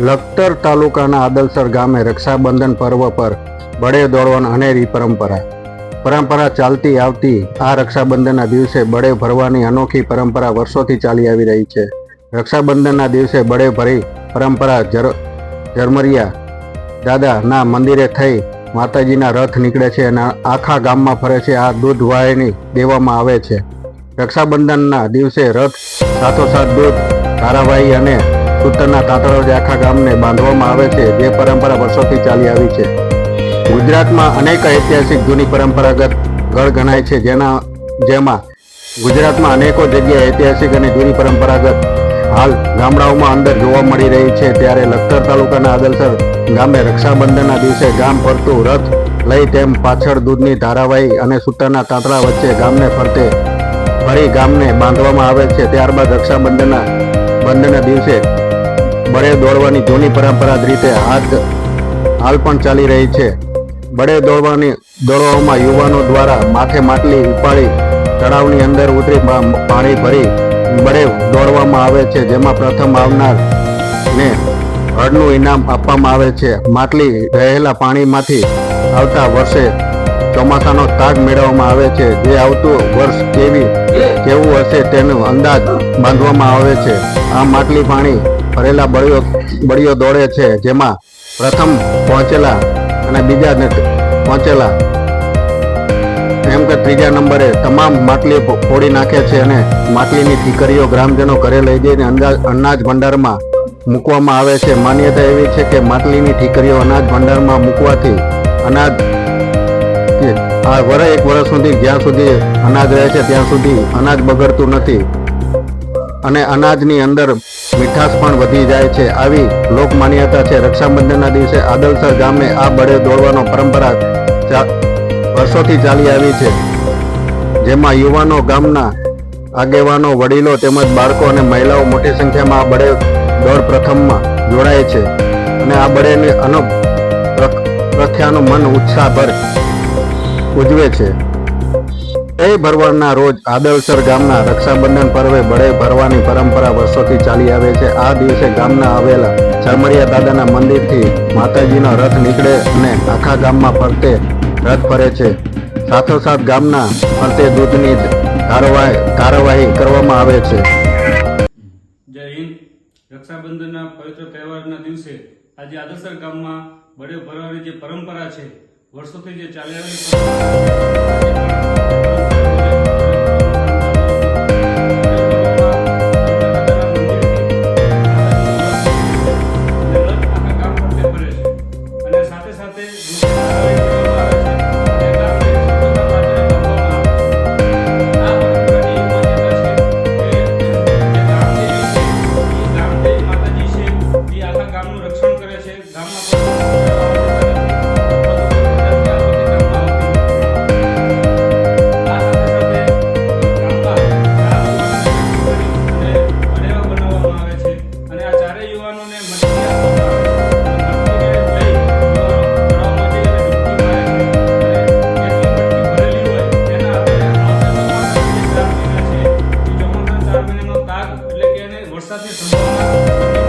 લખતર તાલુકાના આદલસર ગામે રક્ષાબંધન પર્વ પર બળે દોડવાની અનેરી પરંપરા. પરંપરા ચાલતી આવતી આ રક્ષાબંધનના દિવસે બળે ભરવાની અનોખી પરંપરા વર્ષોથી ચાલી આવી રહી છે. રક્ષાબંધનના દિવસે બળે ભરી પરંપરા જર, ઝરમરિયા દાદાના મંદિરે થઈ માતાજીના રથ નીકળે છે અને આખા ગામમાં ફરે છે. આ દૂધ વાહિની દેવામાં આવે છે. રક્ષાબંધનના દિવસે રથ સાથોસાથ દૂધ, ધારાવાહી અને સૂતરના તાંતણાઓથી આખા ગામને બાંધવામાં આવે છે. જે પરંપરા વર્ષોથી ચાલી આવી છે. ગુજરાતમાં અનેક ઐતિહાસિક જૂની પરંપરાગત ગઢ ગણાય છે. જેના, જેમાં ગુજરાતમાં અનેકો જગ્યાએ ઐતિહાસિક અને જૂની પરંપરાગત હાલ ગામડાઓમાં અંદર જોવા મળી રહી છે. ત્યારે લખતર તાલુકાના આદલસર ગામે રક્ષાબંધનના દિવસે ગામ ફરતું રથ લઈ તેમ પાછળ દૂધની ધારાવાહી અને સૂતરના તાંતણા વચ્ચે ગામને ફરતે ફરી ગામને બાંધવામાં આવે છે. ત્યારબાદ રક્ષાબંધનના બંધનના દિવસે બળે દોડવાની જૂની પરંપરાગત રીતે હાથ હાલ પણ ચાલી રહી છે. બળે દોડવાની દોડવામાં યુવાનો દ્વારા માથે માટલી ઉપાડી તળાવની અંદર ઉતરી પાણી ભરી બળે દોડવામાં આવે છે, જેમાં પ્રથમ આવનાર ને હળનું ઇનામ આપવામાં આવે છે. માટલી રહેલા પાણીમાંથી આવતા વર્ષે ચોમાસાનો તાગ મેળવવામાં આવે છે. જે આવતું વર્ષ કેવી, કેવું હશે તેનો અંદાજ બાંધવામાં આવે છે. આ માટલી પાણી ભરેલા બળીઓ બળીઓ દોડે છે, જેમાં પ્રથમ પહોંચેલા અને બીજા પહોંચેલા. એમ કે ત્રીજા નંબરે તમામ માટલી ફોડી નાખે છે અને માટલીની ઠીકરીઓ ગ્રામજનો ઘરે લઈ જઈને અનાજ ભંડારમાં મૂકવામાં આવે છે. માન્યતા એવી છે કે માટલીની ઠીકરીઓ અનાજ ભંડારમાં મૂકવાથી અનાજ આ વર એક વર્ષ સુધી જ્યાં સુધી અનાજ રહે છે, ત્યાં સુધી અનાજ બગડતું નથી. અને અનાજની અંદર મીઠાશ પણ વધી જાય છે. આવી લોક માન્યતા છે. રક્ષાબંધનના દિવસે આદલસર ગામે આ બળે દોડવાનો પરંપરા વર્ષોથી ચાલી આવી છે. જેમાં યુવાનો, ગામના આગેવાનો, વડીલો તેમજ બાળકો અને મહિલાઓ મોટી સંખ્યામાં આ બળે દોડ પ્રથમમાં જોડાય છે અને આ બળેને અનો પ્રખ- પ્રખ્યાનું મન ઉત્સાહભર ઉજવે છે. એ ભરવાડના રોજ આદલસર ગામના રક્ષાબંધન પર્વે બળે ભરવાની પરંપરા વર્ષોથી ચાલી આવે છે. આ દિવસે ગામના આવેલા ચરમરિયા દાદાના મંદિરથી માતાજીનો રથ નીકળે અને આખા ગામમાં ફરતે રથ ફરે છે. સાથોસાથ ગામના ફરતે દૂધની ધારાવાહી કાર્યવાહી કરવામાં આવે છે. જય હિન્દ. રક્ષાબંધનના પવિત્ર તહેવારના દિવસે આજે આદલસર ગામમાં બળે ભરવાની જે પરંપરા છે વર્ષોથી જે ચાલી આવેલી Bye.